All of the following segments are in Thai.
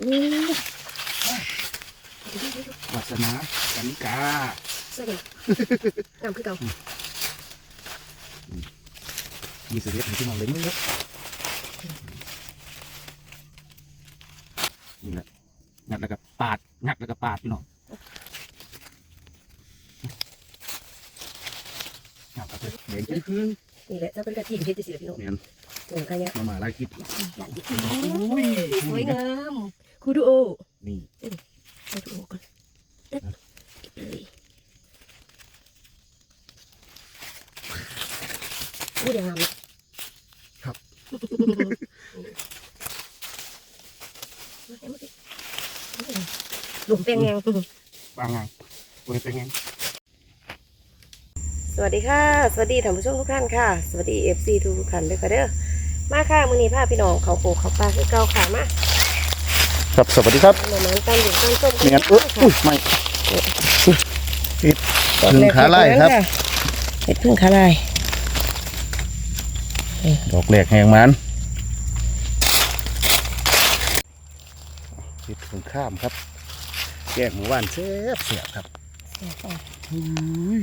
อู้วาสนากันกาสวัสดีงามคือเก่ามีเสียงที่มองเล่นนี่ครับนี่แหละงัดแล้วก็ปาดงัดแล้วก็ปาดพี่น้องงัดแล้วก็แดงขึ้นขึ้นนี่แหละเจ้าเป็นกระถิ่นเพชรจะสีพี่น้อง เนี่ยหลังคาเนี่ยมาหมาลายคิดโอ้ยสวยงามคูดูโอนี่คูดูโอก่อนเด็ดเก็บเลยพูดอย่างงามเลยหลุมเป็นไงบางงานตัวเป็นไงสวัสดีค่ะ สวัสดีท่านผู้ชมทุกท่านค่ะ สวัสดีเอฟซีทุกท่านด้วยค่ะเด้อ มาค่ะมื้อนี้พาพี่น้องเขาโปกเขาปลาคือเก่าค่ะมาครับสวัสดีครับหน่อไม้ตั้งอยู่ตั้งต้มเมียนอุ้ยอุ้ยไม่พึ่งขาลายครับเห็ดพึ่งขาลายดอกแหลกแหงมันติดถึงข้ามครับ แกงหมูหวานเสียบเสียบครับอุ้ย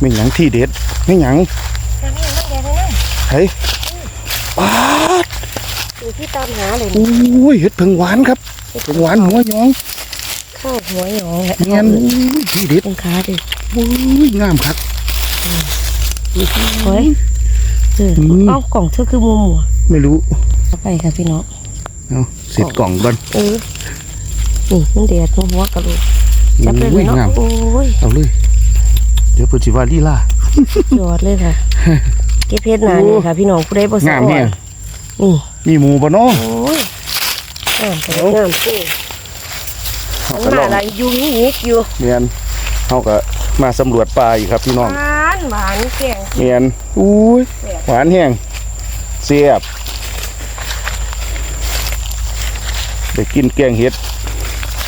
ไม่หยังที่เด็ดไม่หยังทำยังไงแกเลยนะเฮ้ยปาดดูที่ตามหาเลยอุ้ยเห็ดผึ่งหวานครับผึ่งหวานหัวหยองข้าวหัวหยองและเงี้ยอุ้ยที่เด็ดเป็นขาดิอุ้ยงามครับเฮ้ยเอออืมเอ้ากล่องเธอคือมุมหัวไม่รู้เข้าไปค่ะพี่น้องเอาเสร็จกล่องก่อนเออนี่มันเดียดหัวกระดูกจับเลยอุ้ยเนาะงามโอ้ยเอาเลย เดี๋ยวเปิดสิว่าลีลา ยอดเลยค่ะ เก็บเพชรหนานี่ค่ะ พี่น้องผู้ใดบ่สะงามอ่อแฮนงนี่มีหมูปะเนาะโอ้ยงามแต่งามจริงเอามันก็ลมาองละยุงยิกอยู่เมียนเขาก็มาสำรวจป่าอีกครับพี่น้องหวานหวานแกงเมียนอุ้ยหวานแห้งเสียบได้กินแกงเห็ด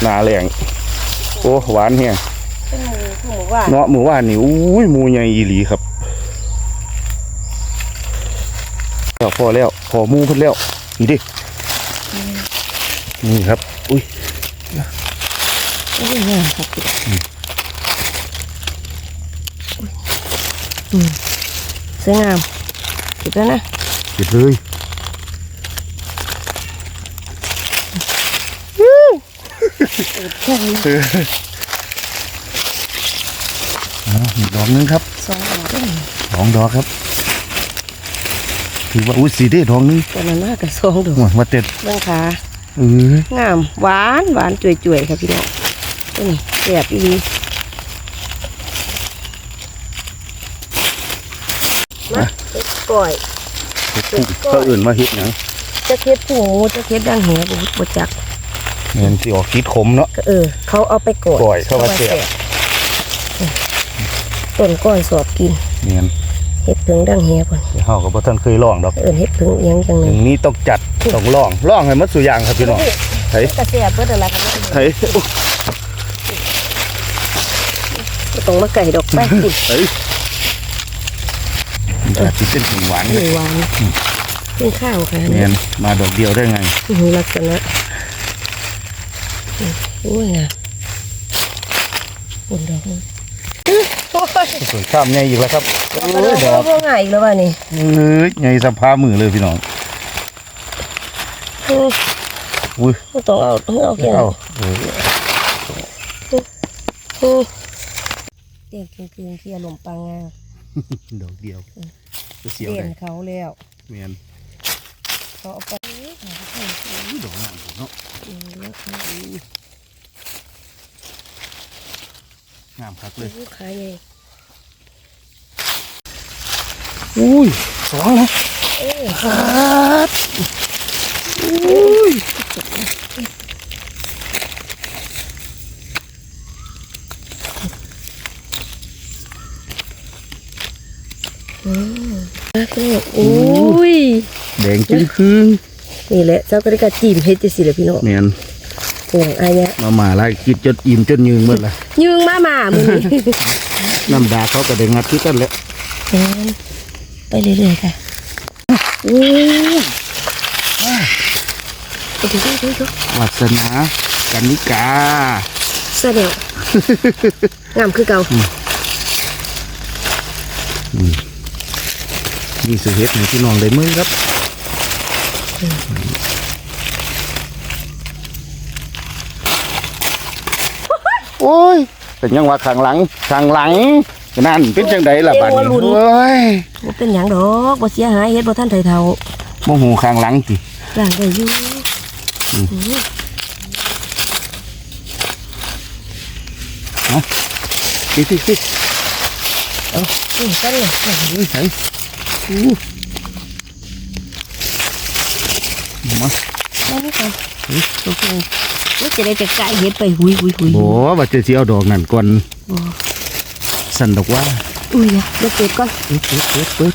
หนาแหลงโอ้หวานแห้ง เป็นหมูคือหมูหวานเนาะหมูว่านนี่อุ้ยหมูใหญ่อีหลีครับแล้วพอแล้วพอหมูเพิ่นแล้วนี่ดินี่ครับ อุ้ยโอ้ยงามครับพี่อืมสวยงามเก็บแล้วนะเก็บเลยแค่นี้เอออ่าอีกดอกหนึงครับสองดอกเองสองดอกครับ ถือว่าอุ้ยสีเด้ดอกหนึงตัวนั้นมากกับสองดอกว่าว่าเต็ดเบื้องขาเอองามหวานหวานจ่วยๆครับพี่น้องตัวนี้แซ่บอีหลีมาเฮ็ดก่อยเฮ็ดผู้เขาอื่นมาเฮ็ดหยังจะเฮ็ดผู้หมูจะเฮ็ดดังแหบ่บ่จักเงินที่ออกคิดขมเนาะก็เออ เขาเอาไปก่อยก่อยเข้ามาแซ่บ ต้นก้อยสอบกินเงินเฮ็ดถึงดังแหพุ่นเดี๋ยวเฮาก็บ่ทันเคยลองดอกเอิ้นเฮ็ดถึงเอียงจังอเลยย่างนี้ต้องจัดต้องลองลองให้หมดสุอย่างครับพี่น้องเฮ้ยกระเสียเบิดอะไรกันเฮ้ยอุ๊ยตรงมาไก่ดอกแป๊กกินเฮ้ยมันจะสิเป็นถึงหวานหวานเป็นข้าวค่ะเงินมาดอกเดียวได้ไงอือลักษณะอืมโอ้ยงามปุ่นดอกนึงโอ้ย สวยข้ามใหญ่อีกแล้วครับดเอ้ยดออกกบ่ง่ายอีกแล้วว่ะนี่เอ้ยใหญ่สะพามือเลยพี่น้องอืออุ้ยต้องเอาต้องเอาแค่เอานั้นเอออือเตียงคืนคืนเที่ยลมปังงาดอกเดียวจะเสียวเด่ได้นเขาแล้วเมียนเขาเอาไปอุ้ยดอกนั่นเนาะอืมแล้วเขางามคักเลยลูกค้าใหญ่ อุ้ยสองนะเอ้ยครับอุ้ยมาขึ้นอุ้ยแดงจึ้งครึ่งนี่แหละเจ้าก็ได้กระจีมเฮ็ดจังซี่แหละพี่น้องเมียนโอ้ยอายเนี่ยมาหมาไล่กินจนอิ่มจนยืงหมดละยืงมาหมามื้อนี้น้ำดาเขาก็ได้งัดคือกันแหละแม่น ไปเรื่อยๆค่ะอู้ไปดูดูดูดูวัสนากันนิกาเสื้อเดียวงามคือเก่านี่สิเฮ็ดให้พี่น้องได้มือครับโอ้ย เป็นยังว่าข้างหลังข้างหลัง นั่นเป็นจังไดล่ะบัดนี้โอ้ยบ่เป็นหยังดอกบ่เสียหายเฮ็ดบ่ทันไถเท่าโมโหข้างหลังติร่างได้อยู่ติติตินี่กันเลยอุ้ยใส่อู้มามานี่ก่อนโอ้โหว่าจะได้แต่ไก่เฮ็ดไปหุยหุยหุยโบว่าจะสิเอาดอกนั่นก่อนบ่ สั่นดอกว่า อุ้ยนะเดี๋ยวเปิดก่อนเปิดเปิดเปิดเปิด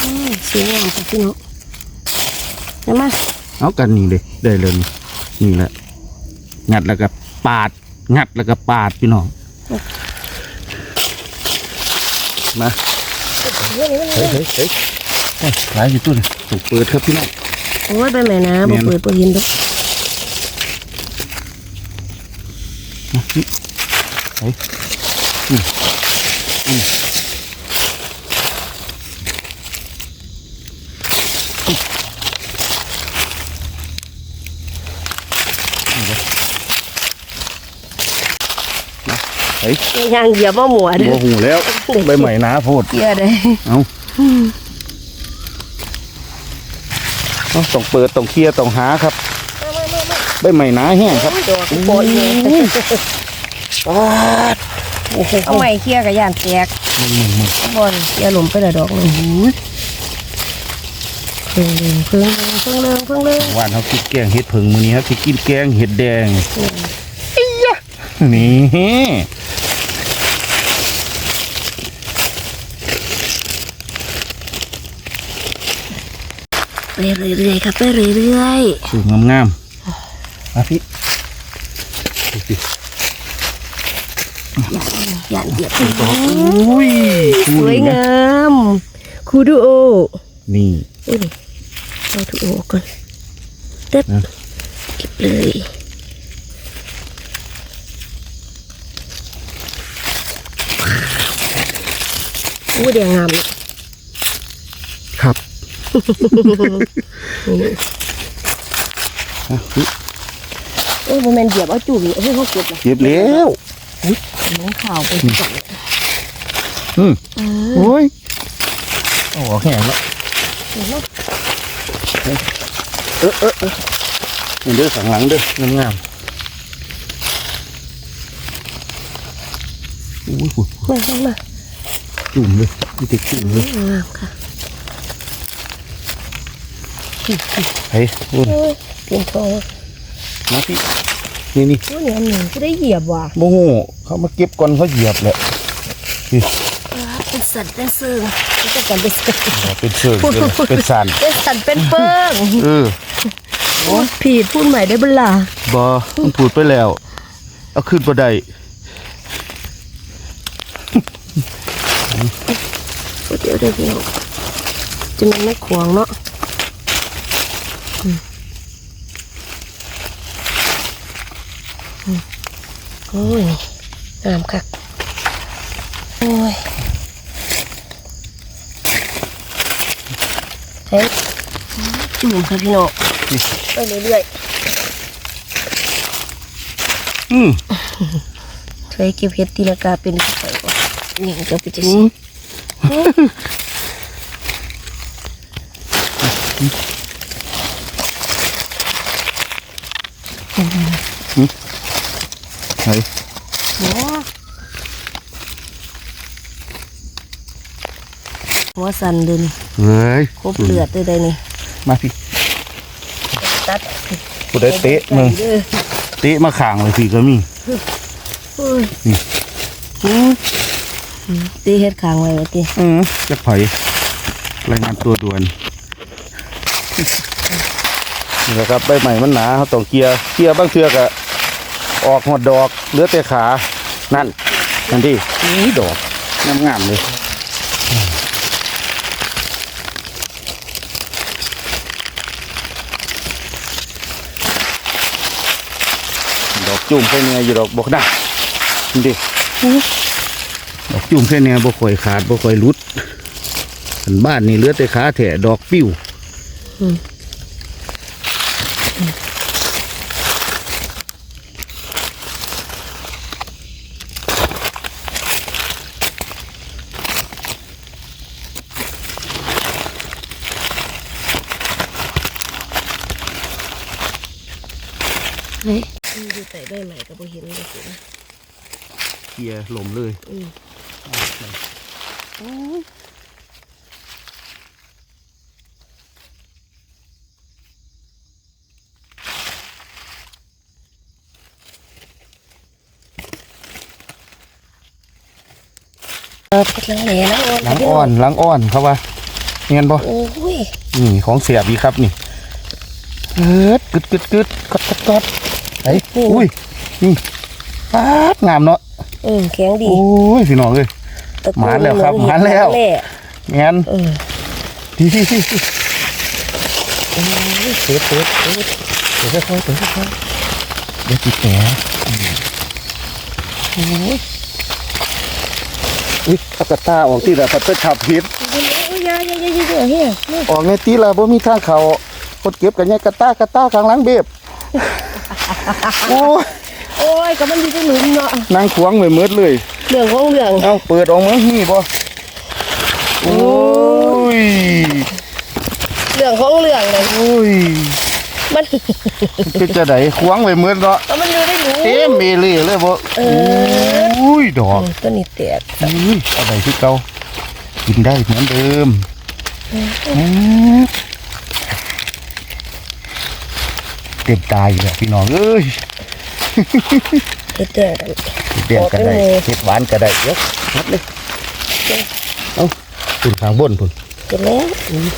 อืมเสียงงามค่ะพี่น้องเอามาเอากันนี่เลยได้เลยนี่นี่แหละงัดแล้วก็ปาด งัดแล้วก็ปาดพี่น้องมาเฮ้ยเฮ้ยเฮ้ยเฮ้ยเฮ้ยหลายอยู่ตุ้นถูกเปิดครับพี่น้องโอ้ยไปแม่นะแม่บ่นเปิดบ่เห็นดอกเฮ้ยอืมอืมเฮ้ย ยางเหยียบมาหมัวด้โมอหูแล้วใบใหม่นะโพดเกียเด้อเอาเอาต้องเปิดต้องเคลียร์ต้องหาครับใบใหม่นาแห้งครับดอกโปรยเลยปาด เอาไม้เคลียร์กับย่านแตกมึงมึงมึงบอลเคลียร์หลมไปละดอกหนึงเพิ่งเลิงเพิ่งเลิงเพิ่งเลิงเพิ่งเลิงว่านเขาคิดแกงเห็ดผึ่งมือนี้ครับที่กินแกงเห็ดแดงนี่ไปเรื่อยๆครับไปเรื่อยสูงงามๆมาพี่ ดูสิๆย่านเหยียบอุ้ยสวยงามคูดูโอ นี่เอ้ยเอาทูโอก่อนเต็บนะเก็บเลยอู้แดงงามเลยครับนี่อะพี่โอ้ยโมเมนเหยียบเอาจุ่มเฮ้ยเขาเก็บละเก็บแล้ว น้องข่าวไปก่อนอืมเออโอ้ยโอ้แห้งแล้วเห็นไหมเออเออเออนี่เด้อข้างหลังเด้องามงามๆอุ้ยหุ่นมามามาจุ่มเลยนี่ติดจุ่มเลยงามค่ะเฮ้ยอุ่นโอ้ยเปลี่ยนทองมาพี่ นี่นี่โอ้ยเนี่ยหนึ่งก็ได้เหยียบว่ะโมโหเขามาเก็บก่อนเขาเหยียบแหละเป็นสัตว์เป็นเสือเป็นสัตว์เป็นเสือเป็นเชิงเลยเป็นสันเป็นสัตว์เป็นเปิ้งเออโอ้ยผิดพูดใหม่ได้เบลาบอมันพูดไปแล้ว เอาขึ้นบ่ได้เดี๋ยวเดี๋ยวเดี๋ยวจะมันไม่ขวางเนาะอืมอืม โอ้ยงามคักโอ้ยเฮ้ยจุ่มค่ะพี่น้องไปเรื่อยอืมๆเคยเก็บเห็ดตีลากาเป็นไปบ่นี่จะไปจะสิ เฮ้ยหัวหัวสั่นเลยนี่เฮ้ยครบเลือดเลยได้นี่มาพี่ตัดกูได้เตะมึงเด้อเตะมาข่างเลยพี่ก็มีโอ้ยนี่อืมอืมตีเฮ็ดค้างไว้ว่าติอืมจักไผรายงานตัวด่วนนี่แหละครับใบใหม่มันหนาเขาต้องเกียร์เกียร์บางเทือกอะ ออกหมดดอกเหลือแต่ขา นั่น นั่นดินี่ดอกงามงามเลยดอกจุ่มเพื่อเนื้ออยู่ดอกบกนะนี่ดิดอกจุ่มเพื่อเนื้อบกข่อยขาดบกข่อยรุดบ้านนี่เลือแต่ขาแถะดอกปิ้ว เคลียร์ลมเลยอืมครับหลังแหน่หลังอ่อนหลังอ่อนหลังอ่อนครับว่าเงี้ยบ่โอ้ยนี่ของเสียบีครับนี่เอิดกึดกึดกึดกดกดกดไอ้อุ้ยนี่ฟาดงามเนาะ อืมแข็งดีโอ้ยพี่น้องเลยตะโกนหมานแล้วครับเหอหมานแล้วหะเงี้ยเออพี่พี่พี่พี่โอ้ยเปิดเปิดเปิดเปิดค่อยๆเปิดค่อยๆเดี๋ยวจิตแผลโอ้ยอุ้ยขับกระตาออกที่ละพัดไปขับพิษโอ้ยยายายายายาเฮียนี่ออกในตีละบ่มีทางเขาคนเก็บกันเนี่ยกระตากระตาข้างหลังเบบโอ้ย โอ้ยก็มันอยู่ที่หลุมเนาะนางขวางไว้หมืดเลยเรื่องของเรื่องเอาเปิดออกมานี่บ่โอ้ยเรื่องของเรื่องเลยโอ้ยมันเป็นจะไดขวางไว้หมืดเนาะก็มันอยู่ในหลุมเต็มเมเลยเลยบ่เอโอ้ยดอกตัวนี้แตกอุ้ยเอาไปที่เก่ากินได้เหมือนเดิมอืมเต็มตายอยู่แล้วพี่น้องเอ้ย เฮ็ดแตกกันเดี่ยงก็ได้บอกได้เลยเห็ดหวานก็ได้เยอะนัดเลยเอาปุ่นทางบนปุ่นเก็บแล้วอืม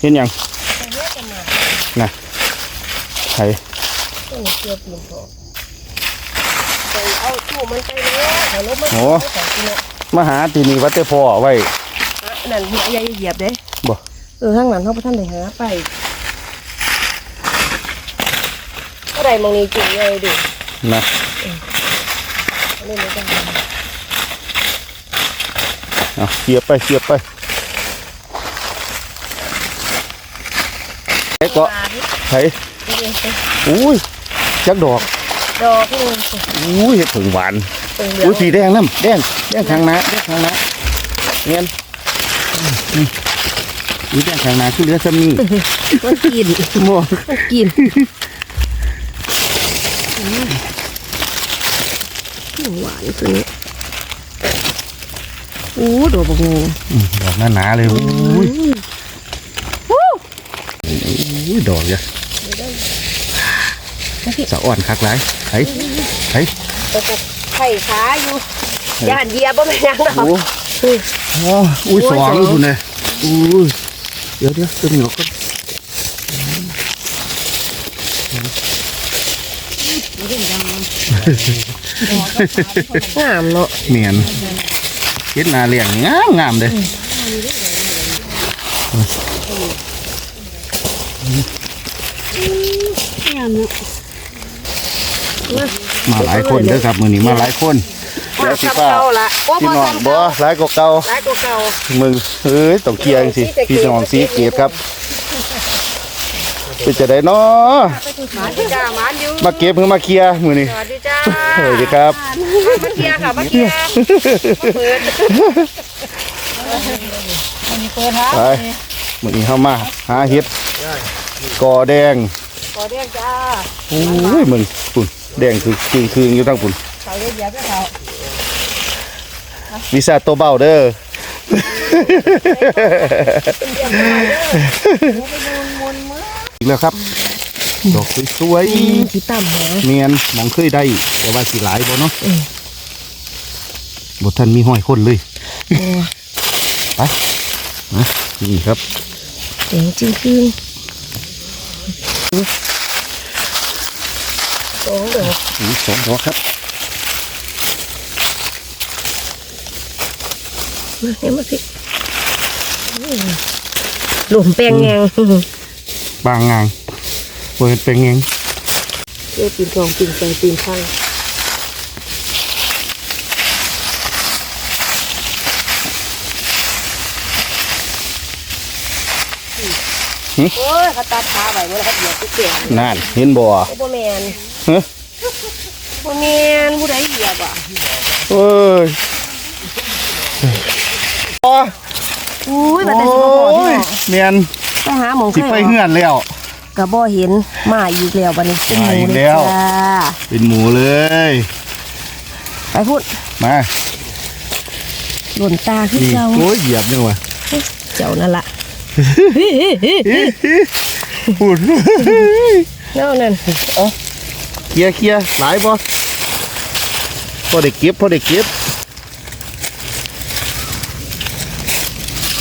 เห็นยังน่ะไข่ตัวนี้เกี่ยวปีนทองไปเอา ตู้มันไปเลยเอารถมาโอ้ ใส่ที่เนี่ยมาหาที่นี่วัดแต่พ่อไว้ นั่นเหยียบเหยียบเด้บ่ เออข้างหลังเขาพระท่านได้หาไปก็ได้มองนี้จริงเลยดินะเล่นไม่ได้เอาเสียบไปเสียบไปไอ้เกาะไข่อุ้ยจักดอก ดอกนึงอุ้ยเห็ดผึ่งหวานเป็นเหลืออุ้ยงสีแดงน้ำแดงแดงทางนาแดงทางนาเงี้ยนี่อุ้ยแดงทางนาคือเหลือซ้ำนี่มันกินโม่มันกินหวานตัวนี้โอ้ดอกบกงูอืมดอกหนาหนาๆเลยอุ้ยอุ้ยดอกจ้ะ สะอ่อนคักไรไข่ไข่แต่ก็ไข่ขาอยู่ย่านเยียบ่แม่นยังดอกโอ้เฮ้ยโอุ้ยสองคุณเลยอุ้ยเดี๋ยวเดี๋ยวตัวเหนียวก็งามเนาะเมียนเฮ็ดนาเลี้ยงงามงามเลยมา หลายคนเด้อครับมื้อนี้มาหลายคนเดี๋ยวสิทำป้าเก่าละโอ้พี่บ่น้องทำบ่เก่าหลายกว่าเก่าหลายกว่าเก่ามึงเอ้ยต้องเคลียร์จังสิพี่น้องสีเกตครับเป็นจะได้เนาะหมาจ้าหมาอยู่มาเก็บเพื่อมาเคลียร์มื้อนี้สวัสดีจ้าสวัสดีครับมาเคลียร์ค่ะมาเคลียร์เปิดไปมื้อนี้เฮามาหาเห็ดกอแดงขอเรียกจ้าโอ้ยมึงปุ่น แดงคือคืนคืนอยู่ทั้งปุ่นเขาเรียกเหยียบแล้วเขาวิซาโตวเบาเด้ออีกแล้วครับดอกสวยที่ต่ำหาๆเมียนหมองเคยได้แต่ว่าสิหลายบ่เนาะบทท่านมีห้อยคนเลยไปนะนี่ครับเสียงจริงคือ สองหัวสองดอกครับมาเนี่มาสิหลุมแปลงแงงบางงานเปิดแปลงแงงเจ้ปีนทองปีนแปลงปีนข้างโอ้ยเขาตัดขาไว้เมื่อเขาเหยียบตุ๊กแกนั่นเห็นบ่โอ้แมน ฮ้ยบ่แมนผู้ใดเหยียบอะเอ้ยโอ้ยอุ้ยบัดแต่สิบ่พอพี่น้องเมียนไปหาหมองสิเคยไปออกเฮือนแล้วกระบ่เห็นมาอีกแล้วบัดนี้เป็นหมามูอีกเลแล้ยวจ้าเป็นหมูเลย ไปพูดมาหล่นตาขึ้นนี่เจ้าโอ้ยเหยียบยังวะเจ้านั่นล่ะพูด เนานั่นเคลียร์เคลียร์หลายบ่พอได้เก็บพอได้เก็บ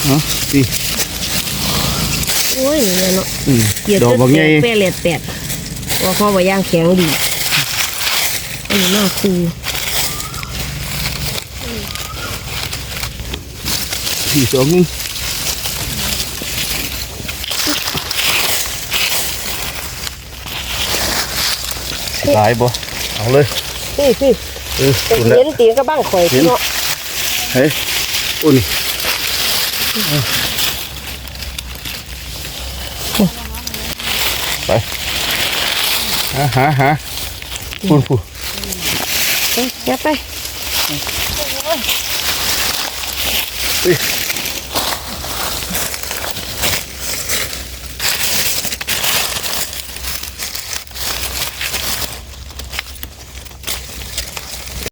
เนาะนี่โอ้ยนี่เนาะอืมเกียดดอกบางใหญ่แปดเลดแปดว่าพ่อว่าย่างแข็งดีอันนี้มากคือสี่สองหนึง หลายบ่เอาเลยนี่พี่เออจะคุณแล้วเห็นตีนก็บ้างข่อยเห็นเนาะเฮ้ยอุ่นไปหาหาหาพูนพูนเอ้ยอย่าไปเอ้ย